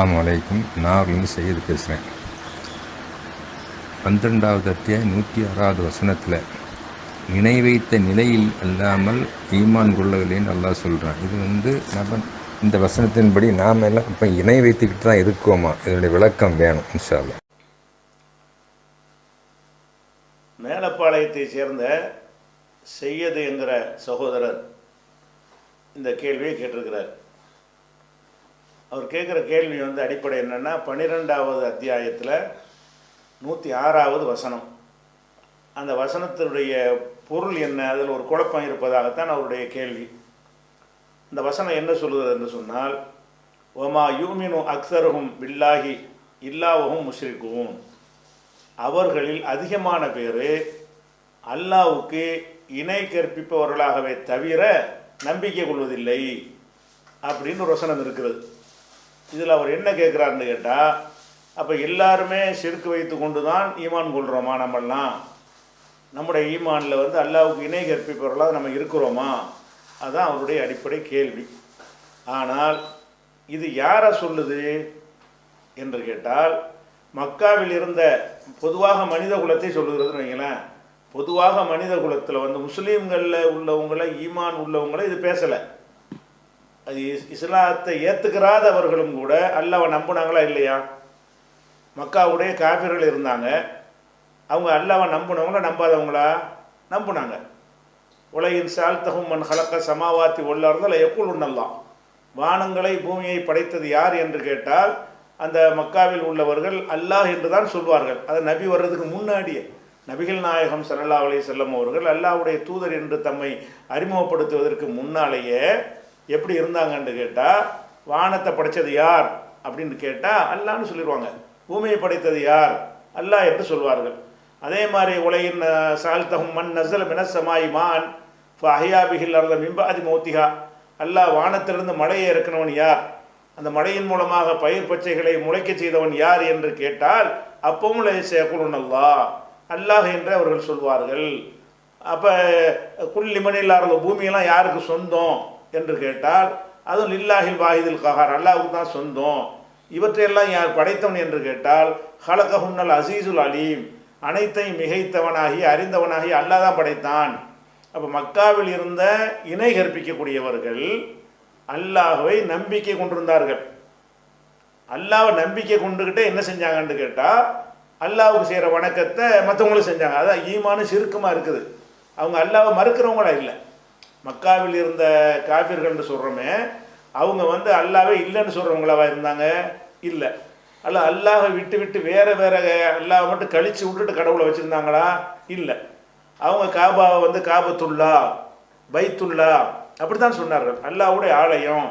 அஸ்லாம் வலைக்கும் நான் இருந்து செய்து பேசுகிறேன் பன்னிரெண்டாவது அத்தியாயம் நூற்றி ஆறாவது வசனத்தில் இணை வைத்த நிலையில் அல்லாமல் ஈமான் கொள்ளவில்லைன்னு நல்லா சொல்கிறான் இது வந்து நம்ம இந்த வசனத்தின்படி நாம் எல்லாம் இப்போ இணை வைத்துக்கிட்டு தான் இருக்கோமா? இதனுடைய விளக்கம் வேணும் இன்ஷால்ல மேலப்பாளையத்தை சேர்ந்த செய்யது என்கிற சகோதரர் இந்த கேள்வியை கேட்டிருக்கிறார். அவர் கேட்குற கேள்வி வந்து அடிப்படை என்னென்னா பன்னிரெண்டாவது அத்தியாயத்தில் நூற்றி ஆறாவது வசனம். அந்த வசனத்தினுடைய பொருள் என்ன? அதில் ஒரு குழப்பம் இருப்பதாகத்தான் அவருடைய கேள்வி. இந்த வசனம் என்ன சொல்லுகிறது என்று சொன்னால் ஒமா யூமினு அக்சருகும் பில்லாஹி இல்லாவும் முஷ்ரிக்கும் அவர்களில் அதிகமான பேர் அல்லாவுக்கு இணை கற்பிப்பவர்களாகவே தவிர நம்பிக்கை கொள்வதில்லை அப்படின்னு ஒரு வசனம் இருக்கிறது. இதில் அவர் என்ன கேட்குறாருன்னு கேட்டால் அப்போ எல்லாருமே செருக்கு வைத்து கொண்டு தான் ஈமான் கொள்கிறோமா நம்மளாம் நம்முடைய ஈமானில் வந்து அல்லாவுக்கு இணை கற்பிப்பவர்களாக நம்ம இருக்கிறோமா? அதுதான் அவருடைய அடிப்படை கேள்வி. ஆனால் இது யாரை சொல்லுது என்று கேட்டால் மக்காவில் இருந்த பொதுவாக மனித குலத்தை சொல்லுகிறதுன்னு வைங்களேன். பொதுவாக மனித குலத்தில் வந்து முஸ்லீம்களில் உள்ளவங்கள ஈமான் உள்ளவங்கள இது பேசலை. அது இஸ்- இஸ்லாத்தை ஏற்றுக்கிறாதவர்களும் கூட அல்லாவை நம்புனாங்களா இல்லையா? மக்காவுடைய காபிர்கள் இருந்தாங்க. அவங்க அல்லாவை நம்பினவங்களா நம்பாதவங்களா? நம்பினாங்க. உலகின் சால்தகும் மண் கலக்க சமாவாத்தி உள்ளார்ந்தால் எக்குள் உண்ணலாம் வானங்களை பூமியை படைத்தது யார் என்று கேட்டால் அந்த மக்காவில் உள்ளவர்கள் அல்லாஹ் என்று தான் சொல்வார்கள். அது நபி வர்றதுக்கு முன்னாடியே. நபிகள் நாயகம் சல்லா அலி செல்லம் அவர்கள் அல்லாவுடைய தூதர் என்று தம்மை அறிமுகப்படுத்துவதற்கு முன்னாலேயே எப்படி இருந்தாங்கன்னு கேட்டால் வானத்தை படைச்சது யார்? அப்படின்னு கேட்டால் அல்லான்னு சொல்லிடுவாங்க பூமியை படைத்தது யார்? அல்லாஹ் என்று சொல்வார்கள். அதே மாதிரி உலகின் சால்தகும் மண் நசல் மினசமாய் மான் அஹியாபிகில் அல்ல மிம்பாதி மௌத்திகா அல்லாஹ் வானத்திலிருந்து மழையை இறக்கினவன் யார்? அந்த மழையின் மூலமாக பயிர் பச்சைகளை முளைக்கச் செய்தவன் யார் என்று கேட்டால் அப்பவும் சேக்குலன் அல்லா அல்லாஹ். என்று அவர்கள் சொல்வார்கள். அப்போ குல்லிமனில் அருந்த பூமியெல்லாம் யாருக்கு சொந்தம்? என்று கேட்டால் அதுவும் லில்லாஹில் வாஹிதில் கஹார். அல்லாஹுக்கு தான் சொந்தம். இவற்றையெல்லாம் யார் படைத்தவன் என்று கேட்டால் ஹலகஹுன்னல் அசீசுல் அலீம். அனைத்தையும் மிகைத்தவனாகி அறிந்தவனாகி அல்லாஹ் தான் படைத்தான். அப்போ மக்காவில் இருந்த இணை கற்பிக்கக்கூடியவர்கள் அல்லாஹுவை நம்பிக்கை கொண்டிருந்தார்கள். அல்லாவை நம்பிக்கை கொண்டுக்கிட்டே என்ன செஞ்சாங்கன்னு கேட்டால் அல்லாவுக்கு செய்கிற வணக்கத்தை மற்றவங்களும் செஞ்சாங்க. அதான் ஈமானு சிறுக்கமாக இருக்குது. அவங்க அல்லாவை மறுக்கிறவங்களா இல்லை. மக்காவில் இருந்த காபிர்கள்னு சொல்கிறோமே அவங்க வந்து அல்லாவே இல்லைன்னு சொல்கிறவங்களாவா இருந்தாங்க? இல்லை. அல்ல அல்லாஹை விட்டு விட்டு வேறு வேற அல்லாவை மட்டும் கழித்து விட்டுட்டு கடவுளை வச்சுருந்தாங்களா? இல்லை. அவங்க காபாவை வந்து காபத்துல்லா பைத்துல்லா அப்படித்தான் சொன்னார்கள். அல்லாஹ்வுடைய ஆலயம்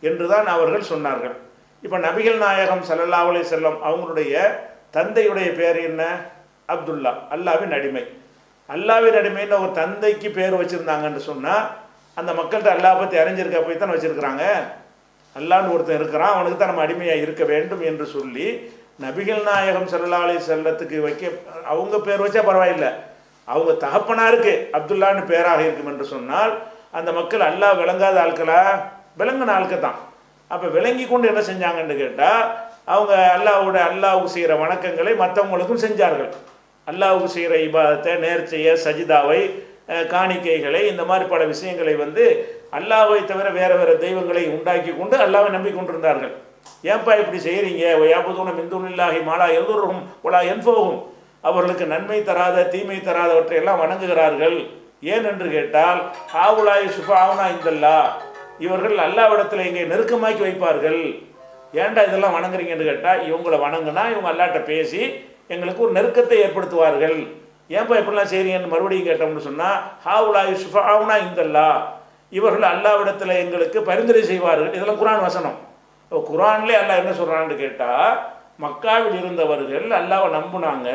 என்று தான் அவர்கள் சொன்னார்கள். இப்போ நபிகள் நாயகம் ஸல்லல்லாஹு செல்லம் அவங்களுடைய தந்தையுடைய பேர் என்ன? அப்துல்லா அல்லாவின் அடிமை. அல்லாவின் அடிமைன்னு ஒரு தந்தைக்கு பேர் வச்சுருந்தாங்கன்னு சொன்னால் அந்த மக்கள்கிட்ட அல்லா பற்றி அறிஞ்சிருக்க போய் தான் வச்சுருக்கிறாங்க? அல்லான்னு ஒருத்தன் இருக்கிறான் அவனுக்கு தான் நம்ம அடிமையாக இருக்க வேண்டும் என்று சொல்லி நபிகள் நாயகம் ஸல்லல்லாஹு செல்லத்துக்கு வைக்க அவங்க பேர் வச்சா பரவாயில்லை. அவங்க தகப்பனாருக்கு அப்துல்லான்னு பேராக இருக்கும் என்று சொன்னால் அந்த மக்கள் அல்லாஹ் விளங்காத ஆட்களா? விளங்கின ஆட்கள் தான். அப்போ விளங்கி கொண்டு என்ன செஞ்சாங்கன்னு கேட்டால் அவங்க அல்லாவோட அல்லாவுக்கு செய்கிற வணக்கங்களை மற்றவங்களுக்கும் செஞ்சார்கள். அல்லாவுக்கு செய்கிற இபாதத்தை நேர்ச்சையை சஜிதாவை காணிக்கைகளை இந்த மாதிரி பல விஷயங்களை வந்து அல்லாவை தவிர வேறு வேறு தெய்வங்களை உண்டாக்கி கொண்டு அல்லாவை நம்பிக்கொண்டிருந்தார்கள் ஏன்பா இப்படி செய்கிறீங்க ஒயாபுதூன மிந்துனில்லாஹி மாலா எல்லோரும் ஒலா என்போகும் அவர்களுக்கு நன்மை தராத தீமை தராதவற்றை எல்லாம் வணங்குகிறார்கள். ஏன் என்று கேட்டால் ஆவுலாய் சுஃபாவுனா இந்தல்லா இவர்கள் அல்லாவிடத்தில் இங்கே நெருக்கமாக்கி வைப்பார்கள். ஏன்டா இதெல்லாம் வணங்குறீங்கன்னு கேட்டால் இவங்களை வணங்குனா இவங்க அல்லாட்ட பேசி எங்களுக்கு ஒரு நெருக்கத்தை ஏற்படுத்துவார்கள். ஏன்பா எப்படிலாம் செய்றீங்கன்னு மறுபடியும் கேட்டோம்னு சொன்னால் ஹாவுலாய் சுஃபாவுனா இந்தல்லா. இவர்கள் அல்லாவிடத்தில் எங்களுக்கு பரிந்துரை செய்வார்கள். இதெல்லாம் குரான் வசனம். இப்போ குரான்லே அல்லாஹ் என்ன சொல்கிறான்னு கேட்டால் மக்காவில் இருந்தவர்கள் அல்லாவை நம்பினாங்க.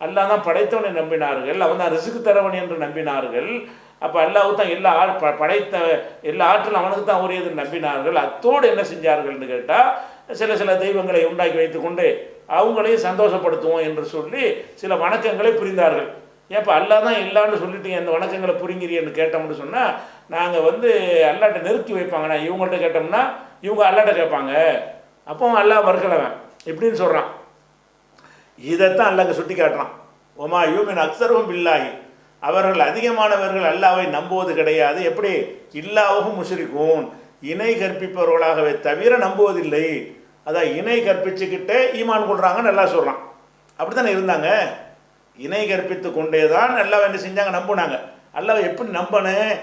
அல்லாஹ் தான் படைத்தவனை நம்பினார்கள். அவன் தான் ரிசுக்கு தரவன் என்று நம்பினார்கள். அப்போ அல்லாஹ் தான் எல்லா ஆ- ப- படைத்த எல்லா ஆற்றலும் அவனுக்கு தான் உரியதுன்னு நம்பினார்கள். அத்தோடு என்ன செஞ்சார்கள்னு கேட்டால் சில சில தெய்வங்களை உண்டாக்கி வைத்துக்கொண்டு அவங்களையும் சந்தோஷப்படுத்துவோம் என்று சொல்லி சில வணக்கங்களை புரிந்தார்கள். ஏப்பா அல்லாஹ் தான் இல்லான்னு சொல்லிட்டீங்க இந்த வணக்கங்களை புரிங்கிறீன்னு கேட்டோம்னு சொன்னால் நாங்கள் வந்து அல்லாட்ட நிறுத்தி வைப்பாங்கண்ணா. இவங்கள்ட்ட கேட்டோம்னா இவங்க அல்லாட்ட கேட்பாங்க. அப்போ அல்லாஹ் மறுக்கலவன். இப்படின்னு சொல்கிறான் இதைத்தான் அல்லாஹ் சுட்டி காட்டுறான். ஒமா யூமின் அக்சரவும் பில்லாகி அவர்கள் அதிகமானவர்கள் அல்லாவை நம்புவது கிடையாது. எப்படி? இல்லாவும் முஷரிக்கும் இணை கற்பிப்பவர்களாகவே தவிர நம்புவதில்லை. அதான் இணை கற்பிச்சுக்கிட்டே ஈமான் கொள்றாங்கன்னு நல்லா சொல்கிறான் அப்படி தானே இருந்தாங்க? இணை கற்பித்து கொண்டே தான் நல்லா என்ன செஞ்சாங்க? நம்புனாங்க. அல்லாஹ் எப்படி நம்பணும்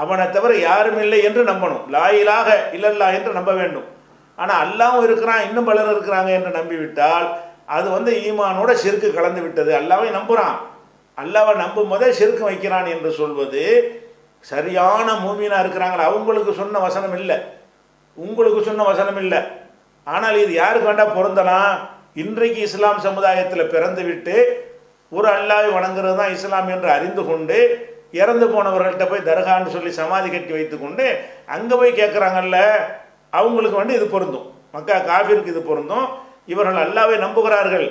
அவனை தவிர யாரும் இல்லை என்று நம்பணும். லாயிலாக இல்லல்லா என்று நம்ப வேண்டும். ஆனால் அல்லாவும் இருக்கிறான் இன்னும் பலர் இருக்கிறாங்க என்று நம்பிவிட்டால் அது வந்து ஈமானோட செருக்கு கலந்து விட்டது. அல்லாவை நம்புகிறான் அல்லாவை நம்பும் போதே செருக்கு வைக்கிறான் என்று சொல்வது சரியான மூமினா இருக்கிறாங்களா? அவங்களுக்கு சொன்ன வசனம் இல்லை. உங்களுக்கு சொன்ன வசனம் இல்லை. ஆனால் இது யாருக்கு வேண்டாம் பொருந்தலாம் இன்றைக்கு இஸ்லாம் சமுதாயத்தில் பிறந்துவிட்டு ஒரு அல்லாவை வணங்குறது தான் இஸ்லாம் என்று அறிந்து கொண்டு இறந்து போனவர்கள்ட்ட போய் தர்கான்னு சொல்லி சமாதி கட்டி வைத்துக்கொண்டு அங்கே போய் கேட்குறாங்கல்ல அவங்களுக்கு வந்து இது பொருந்தும். மக்கா காஃபிற்கு இது பொருந்தும். இவர்கள் அல்லாவை நம்புகிறார்கள்.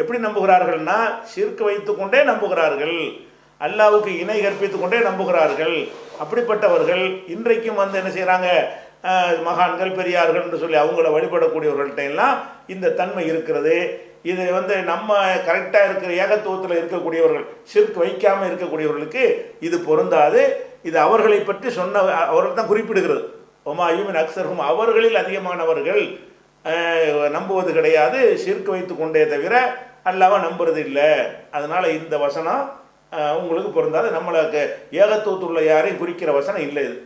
எப்படி நம்புகிறார்கள்னா சிறுக்கு வைத்துக்கொண்டே நம்புகிறார்கள். அல்லாவுக்கு இணை கற்பித்து கொண்டே நம்புகிறார்கள். அப்படிப்பட்டவர்கள் இன்றைக்கும் வந்து என்ன செய்கிறாங்க மகான்கள் பெரியார்கள் என்று சொல்லி அவங்கள வழிபடக்கூடியவர்கள்ட்ட எல்லாம் இந்த தன்மை இருக்கிறது. இது வந்து நம்ம கரெக்டாக இருக்கிற ஏகத்துவத்தில் இருக்கக்கூடியவர்கள் சிறுக்கு வைக்காமல் இருக்கக்கூடியவர்களுக்கு இது பொருந்தாது. இது அவர்களை பற்றி சொன்ன அவர்கள் தான் குறிப்பிடுகிறது. ஒமா யூமின் அக்சர்ஹும் அவர்களில் அதிகமானவர்கள் நம்புவது கிடையாது. சிறுக்கு வைத்து கொண்டே தவிர அல்லாமல் நம்புறது இல்லை. அதனால் இந்த வசனம் உங்களுக்கு பொருந்தாது. நம்மளுக்கு ஏகத்துவத்துள்ள யாரையும் குறிக்கிற வசனம் இல்லை இது.